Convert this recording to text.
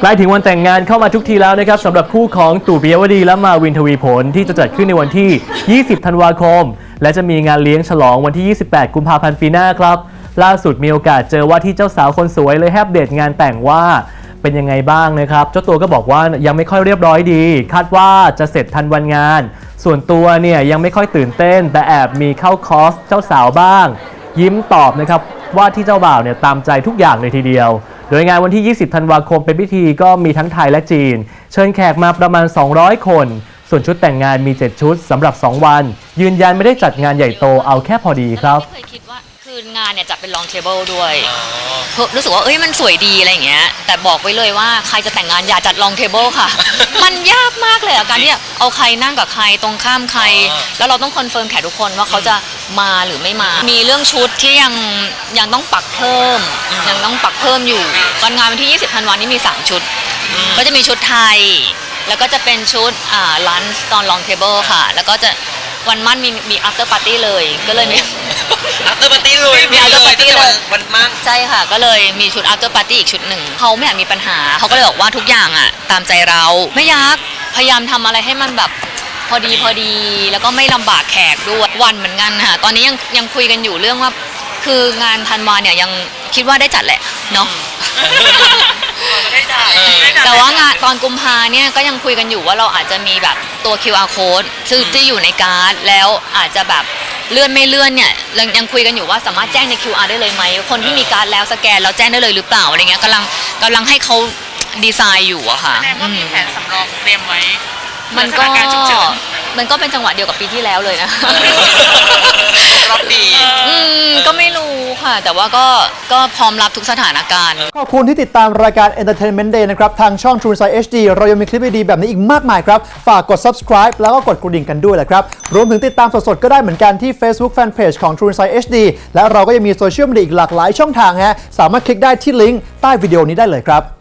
ใกล้ถึงวันแต่งงานเข้ามาทุกทีแล้วนะครับสำหรับคู่ของตู่ปิยวดีและมาวินทวีผลที่จะจัดขึ้นในวันที่ 20 ธันวาคม และจะมีงานเลี้ยงฉลองวันที่ 28 กุมภาพันธ์ปีหน้าครับ ล่าสุดมีโอกาสเจอว่าที่เจ้าสาวคนสวยเลยแฮปเดตงานแต่งว่าเป็นยังไงบ้างนะครับ เจ้าตัวก็บอกว่ายังไม่ค่อยเรียบร้อยดี คาดว่าจะเสร็จทันวันงาน ส่วนตัวเนี่ยยังไม่ค่อยตื่นเต้น แต่แอบมีเข้าคอร์สเจ้าสาวบ้าง ยิ้มตอบนะครับว่าที่เจ้าบ่าวเนี่ยตามใจทุกอย่างเลยทีเดียว โดยงานวันที่ 20 ธันวาคมเป็นพิธีก็มีทั้งไทยและจีน เชิญแขกมาประมาณ 200 คน ส่วนชุดแต่งงานมี 7 ชุดสำหรับ 2 วัน ยืนยันไม่ได้จัดงานใหญ่โตเอาแค่พอดีครับ ไม่เคยคิดว่าคืองานเนี่ยจัดเป็นลองเทเบิลด้วย ราะรู้สึกว่าเอ้ยมันสวยดีอะไรอย่างเงี้ย แต่บอกไว้เลยว่าใครจะแต่งงานอย่าจัดลองเทเบิลค่ะ มันยากมากเลยอะการที่จะเอาใครนั่งกับใครตรงข้ามใคร แล้วเราต้องคอนเฟิร์มแขกทุกคนว่าเขาจะมาหรือไม่มา มีเรื่องชุดที่ยังยังต้องปักเพิ่ม ยังต้องปักเพิ่มอยู่วันงานวันที่ 20ธันวานี้มี 3 ชุด ก็จะมีชุดไทย แล้วก็จะเป็นชุดอ่าลันตอนลองเทเบิลค่ะ แล้วก็จะวันมั่นมีมี after party เลยก็เลยมี อัพเตอร์ปาร์ตี้เลยมี after เลย party ตั้งแต่วันเลย วันมั่นใช่ค่ะ ก็เลยมีชุด after party อีกชุดหนึ่ง เขาไม่อยากมีปัญหา เขาก็เลยบอกว่าทุกอย่างอะ ตามใจเรา ไม่อยาก พยายามทำอะไรให้มันแบบพอดีพอดี แล้วก็ไม่ลำบากแขกด้วย วันเหมือนกันค่ะ ตอนนี้ยังยังคุยกันอยู่เรื่องว่า คืองานธันวาเนี่ยยังคิดว่าได้จัดแหละเนาะ ได้จ่ายแต่ว่างานตอนกุมภาเนี่ยก็ยังคุยกันอยู่ว่าเราอาจจะมีแบบตัว QR code ซึ่งที่อยู่ในการ์ดแล้วอาจจะแบบ เลื่อนไม่เลื่อนเนี่ยยังยังคุยกันอยู่ว่าสามารถแจ้งใน QR ได้เลยไหมคนที่มีการ์ดแล้วสแกนแล้วแจ้งได้เลยหรือเปล่าอะไรเงี้ยกำลังกำลังให้เขาดีไซน์อยู่อะค่ะแสดงว่ามีแผนสำรองเตรียมไว้มันก็สถานการณ์ฉุกเฉิน มันก็เป็นจังหวะเดียวกับปีที่แล้วเลยนะ รอบปี อืมก็ไม่รู้ ค่ะ แต่ว่าก็ก็พร้อมรับทุกสถานการณ์ ขอบคุณที่ติดตามรายการ Entertainment Day นะครับ ทางช่อง True Insight HD เรายังมีคลิปดีๆแบบนี้อีกมากมายครับ ฝากกด subscribe แล้วก็กดกระดิ่งกันด้วยแหละครับ รวมถึงติดตามสดๆ ก็ได้เหมือนกันที่ Facebook Fanpage ของ True Insight HD และเราก็ยังมีโซเชียลมีเดียอีกหลากหลายช่องทางฮะสามารถคลิกได้ที่ลิงก์ใต้วิดีโอนี้ได้เลยครับ